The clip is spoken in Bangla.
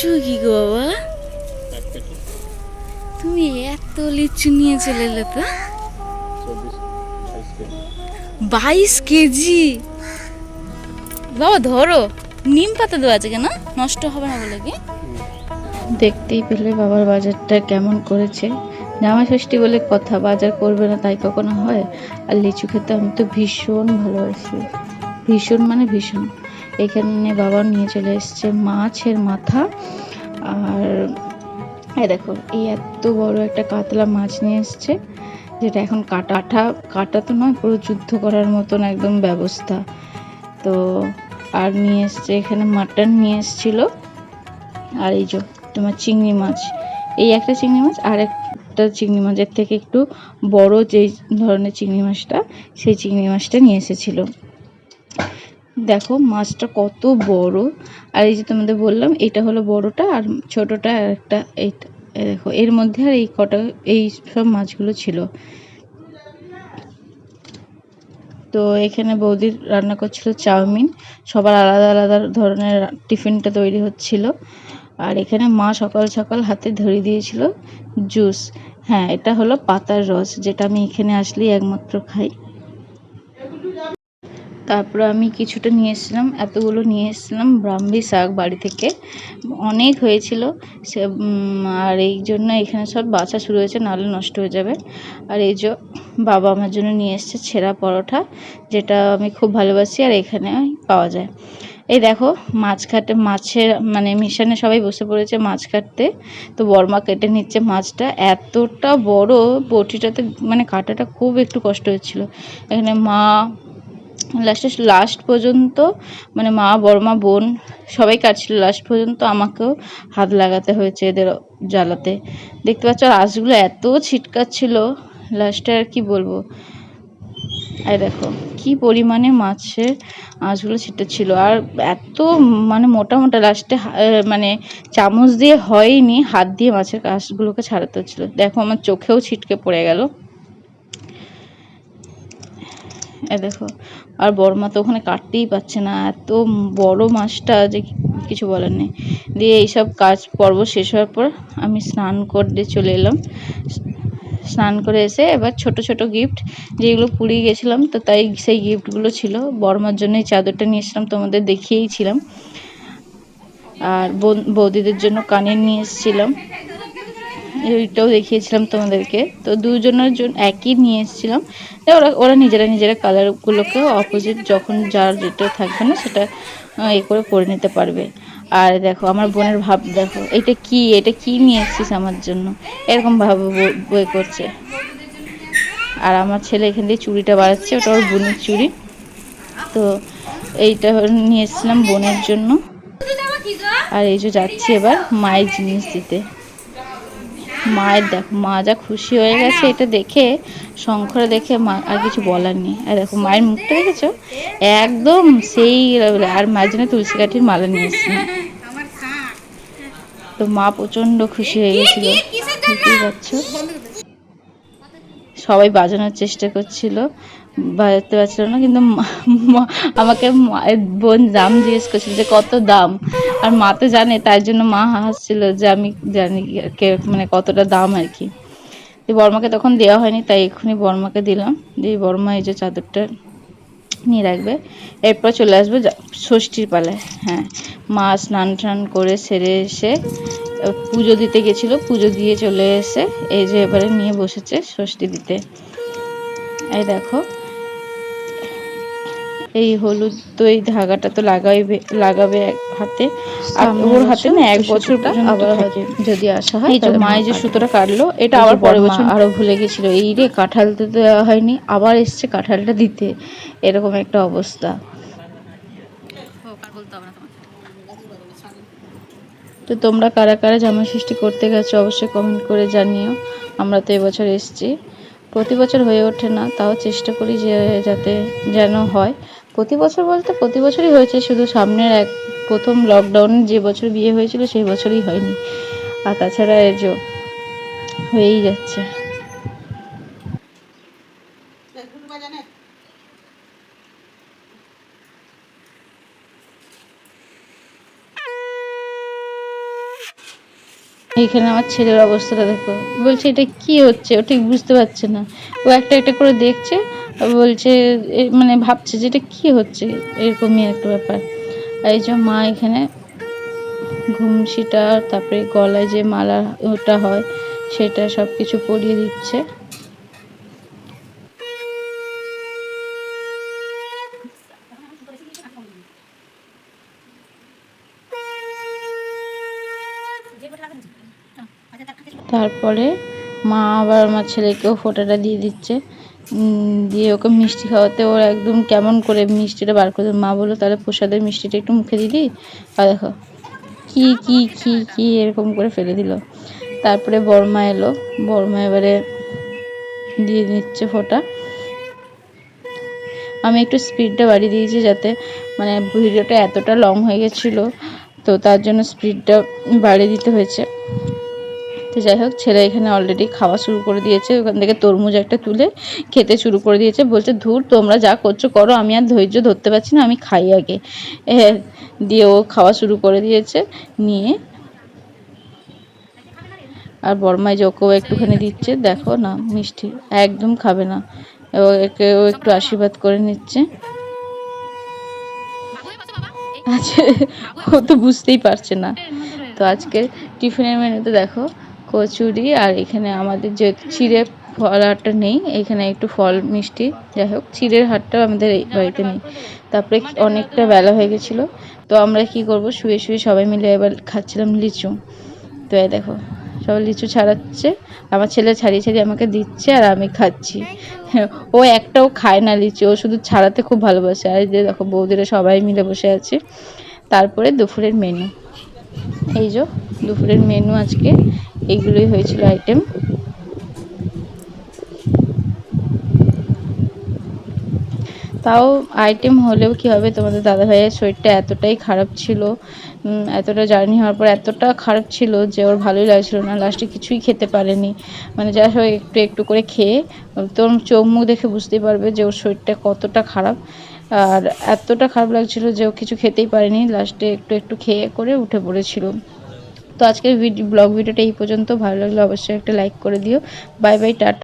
লিচু কি গো বাবা। তুমি এত লিচু নিয়ে চলে এলে তো। বাইশ কেজি। বাবা, ধরো, নিম পাতা দেওয়া আছে কেন? নষ্ট হবে না বলে কি? দেখতেই পেলে বাবার বাজারটা কেমন করেছে। জামা ষষ্ঠী বলে কথা, বাজার করবে না তাই কখনো হয়? আর লিচু খেতে আমি তো ভীষণ ভালোবাসি। ভীষণ মানে ভীষণ। এখানে বাবা নিয়ে চলে এসছে মাছের মাথা। আর এই দেখো, এই এত বড় একটা কাতলা মাছ নিয়ে এসছে, যেটা এখন কাটা। কাটা কাটা তো নয়, পুরো যুদ্ধ করার মতন একদম ব্যবস্থা। তো, আর নিয়ে এসছে, এখানে মাটন নিয়ে এসছিল। আর এই যে, তোমার চিংড়ি মাছ। এই একটা চিংড়ি মাছ, আর একটা চিংড়ি মাছের থেকে একটু বড় যেই ধরনের চিংড়ি মাছটা, সেই চিংড়ি মাছটা নিয়ে এসেছিল। দেখো, মাছটা কত বড়। আর এই যে তোমাদের বললাম, এটা হলো বড়টা আর ছোটটা আর একটা এইটা। এই দেখো, এর মধ্যে আর এই কটা, এই সব মাছগুলো ছিল। তো এখানে বৌদির রান্না করছিল চাউমিন। সবার আলাদা আলাদা ধরনের টিফিনটা তৈরি হচ্ছিল। আর এখানে মা সকাল সকাল হাতে ধরিয়ে দিয়েছিল জুস। হ্যাঁ এটা হলো পাতার রস, যেটা আমি এখানে আসলেই একমাত্র খাই। তারপরে আমি কিছুটা নিয়ে এসেছিলাম, এতগুলো নিয়ে এসেছিলাম ব্রাহ্মী শাক বাড়ি থেকে। অনেক হয়েছিল, সে আর এই জন্য এখানে সব বাছা শুরু হয়েছে, নাহলে নষ্ট হয়ে যাবে। আর এই যে বাবা আমার জন্য নিয়ে এসেছে ছেঁড়া পরোটা, যেটা আমি খুব ভালোবাসি আর এখানে পাওয়া যায়। এই দেখো, মাছ কাটে, মাছের মানে মিশনে সবাই বসে পড়েছে মাছ কাটতে। তো বর্মা কেটে নিচ্ছে মাছটা। এতটা বড় বটিটাতে মানে কাটাটা খুব একটু কষ্ট হচ্ছিল। এখানে মা লাস্টে লাস্ট পর্যন্ত মানে মা বড়মা বোন সবাই কাটছিল। লাস্ট পর্যন্ত আমাকেও হাত লাগাতে হয়েছে এদের জ্বালাতে। দেখতে পাচ্ছ আঁশগুলো এত ছিটকাচ্ছিল। লাস্টে আর কি বলব? এই দেখো, কি পরিমাণে মাছের আঁশগুলো ছিল আর এত মানে মোটা মোটা লাস্টে মানে চামচ দিয়ে হয়নি, হাত দিয়ে মাছের আঁশগুলোকে ছাড়াতে হচ্ছিল। দেখো, আমার চোখেও ছিটকে পড়ে গেল। এ দেখো, আর বড় মা তো ওখানে কাটতেই পারছে না, এত বড় মাছটা যে কিছু বলার নেই। দিয়ে এইসব কাজ, পর্ব শেষ হওয়ার পর আমি স্নান করতে চলে এলাম। স্নান করে এসে এবার ছোট ছোট গিফট যেগুলো পুড়িয়ে গেছিলাম, তো তাই সেই গিফটগুলো ছিল। বড়মার জন্য এই চাদরটা নিয়েছিলাম তোমাদের দেখিয়েইছিলাম আর বোন- বৌদিদের জন্য কানের নিয়ে এসেছিলাম। এইটাও দেখিয়েছিলাম তোমাদেরকে। তো দুজনের জন্য একই নিয়ে এসেছিলাম। ওরা ওরা নিজেরা নিজেরা কালারগুলোকে অপোজিট যখন যার যেটা থাকবে না সেটা এ করে করে নিতে পারবে। আর দেখো, আমার বোনের ভাব দেখো, এটা কি এটা কি নিয়ে এসেছিস আমার জন্য? এরকম ভাবে বই করছে। আর আমার ছেলে এখান দিয়ে চুড়িটা বাড়াচ্ছে ওটা ওর বোনের চুড়ি। তো এইটা নিয়ে এসেছিলাম বোনের জন্য। আর এই যে যাচ্ছি এবার মায়ের জিনিস দিতে। মায়ের দেখো মা যা খুশি হয়ে গেছে এটা দেখে শঙ্করে দেখে মা আর কিছু বলার নেই। আর দেখো মায়ের মুখটা দেখেছ? একদম সেই আর মায়ের জন্য তুলসী কাঠির মালা নিয়ে এসেছিলাম তো মা প্রচণ্ড খুশি হয়ে গেছিল। বুঝতেই পারছ? সবাই বাজানোর চেষ্টা করছিল। বাজাতে পারছিল না, কিন্তু আমাকে মায়ের বোন দাম জিজ্ঞেস করছিল যে কত দাম? আর মা তো জানে, তাই জন্য মা হাসছিল যে আমি জানি কে মানে কতটা দাম আর কি। দিয়ে বর্মাকে তখন দেওয়া হয়নি, তাই এক্ষুনি বর্মাকে দিলাম। দিয়ে বর্মা এই যে চাদরটা নিয়ে রাখবে। এরপর চলে আসবে ষষ্ঠীর পালায় হ্যাঁ। মা স্নান টান করে সেরে এসে পুজো দিতে গেছিল, পুজো দিয়ে চলে এসে, এই যে এবারে নিয়ে বসেছে ষষ্ঠী দিতে। এই দেখো। এই হলুদ তো এই ধাগাটা তো লাগাইবে লাগাবে হাতে। আর ওর হাতে না এক বছর আবার যদি আসা হয় এই যে মা এই যে সুতোটা কাটলো এটা আবার পরের বছর আরও ভুলে গেছিল। এই রে কাঁঠাল তো দেওয়া হয়নি আবার এসছে কাঁঠালটা দিতে। এরকম একটা অবস্থা। তো তোমরা কারা কারা জামা সৃষ্টি করতে গেছো অবশ্যই কমেন্ট করে জানিও। আমরা তো এবছর এসেছি। প্রতি বছর হয়ে ওঠে না তাও চেষ্টা করি যে যাতে যেন হয়। প্রতি বছর বলতে প্রতি বছরই হয়েছে, শুধু সামনের এক, প্রথম লকডাউন যে বছর বিয়ে হয়েছিল সেই বছরই হয়নি। আর তাছাড়া যে হয়েই যাচ্ছে। এইখানে আমার ছেলের অবস্থাটা দেখো। বলছে, এটা কি হচ্ছে? ও ঠিক বুঝতে পারছে না। ও একটা একটা করে দেখছে। বলছে মানে ভাবছে যে এটা কি হচ্ছে? এরকমই একটা ব্যাপার। এই যে মা এখানে ঘুমসিটা তারপরে গলায় যে মালা ওটা হয়, সেটা সব কিছু পরিয়ে দিচ্ছে। তারপরে মা আবার আমার ছেলেকেও ফোঁটাটা দিয়ে দিচ্ছে। দিয়ে ওকে মিষ্টি খাওয়াতে ওর একদম কেমন করে মিষ্টিটা বার করে মা বলল, তাহলে প্রসাদের মিষ্টিটা একটু মুখে দিদি আর দেখো, কি কি কি কি এরকম করে ফেলে দিল। তারপরে বর্মা এলো। বর্মা এবারে দিয়ে দিচ্ছে ফোঁটা। আমি একটু স্পিডটা বাড়িয়ে দিয়েছি যাতে মানে ভিডিওটা এতটা লং হয়ে গেছিল, তো তার জন্য স্পিডটা বাড়িয়ে দিতে হয়েছে। তো যাই হোক, ছেলে এখানে অলরেডি খাওয়া শুরু করে দিয়েছে, ওখান থেকে তরমুজ একটা তুলে খেতে শুরু করে দিয়েছে, বলছে, ধুর, তোমরা যা করছ করো, আমি আর ধৈর্য ধরতে পারছি না, আমি খাই আগে। দিয়ে ও খাওয়া শুরু করে দিয়েছে, নিয়ে আর বর্মাই যে ওকেও একটুখানি দিচ্ছে, দেখো না, মিষ্টি, একদম খাবে না। ও একে, ও একটু আশীর্বাদ করে নিচ্ছে। আচ্ছা ও তো বুঝতেই পারছে না। তো আজকে টিফিনের মেনুতে দেখো কচুরি আর এখানে আমাদের যে চিড়ে ফল হাটটা নেই, এখানে একটু ফল মিষ্টি, যাই হোক, চিড়ের হাটটা আমাদের এই বাড়িতে নেই। তারপরে অনেকটা বেলা হয়ে গেছিল, তো আমরা কি করব, শুয়ে শুয়ে সবাই মিলে এবার খাচ্ছিলাম লিচু। তো এই দেখো, সবাই লিচু ছাড়াচ্ছে, আমার ছেলে ছাড়িয়ে ছাড়িয়ে আমাকে দিচ্ছে আর আমি খাচ্ছি। ও একটাও খায় না লিচু, ও শুধু ছাড়াতে খুব ভালোবাসে। আর যে দেখো, বৌদিরা সবাই মিলে বসে আছে। তারপরে দুপুরের মেনু এই যে দুপুরের মেনু আজকে। এইগুলোই হয়েছিল আইটেম তাও আইটেম হলেও কি হবে? তোমাদের দাদা ভাইয়ের শরীরটা এতটাই খারাপ ছিল এতটা জার্নি হওয়ার পর এতটা খারাপ ছিল যে ওর ভালোই লাগছিল না। লাস্টে কিছুই খেতে পারেনি। মানে যা হোক, একটু একটু করে খেয়ে, তোর চোখ মুখ দেখে বুঝতেই পারবে যে ওর শরীরটা কতটা খারাপ। আর এতটা খারাপ লাগছিল যে ও কিছু খেতেই পারেনি। লাস্টে একটু একটু খেয়ে করে উঠে পড়েছিল। তো আজকের ব্লগ ভিডিওটা এই পর্যন্ত। ভালো লাগলে অবশ্যই একটা লাইক করে দিও। Bye bye tata.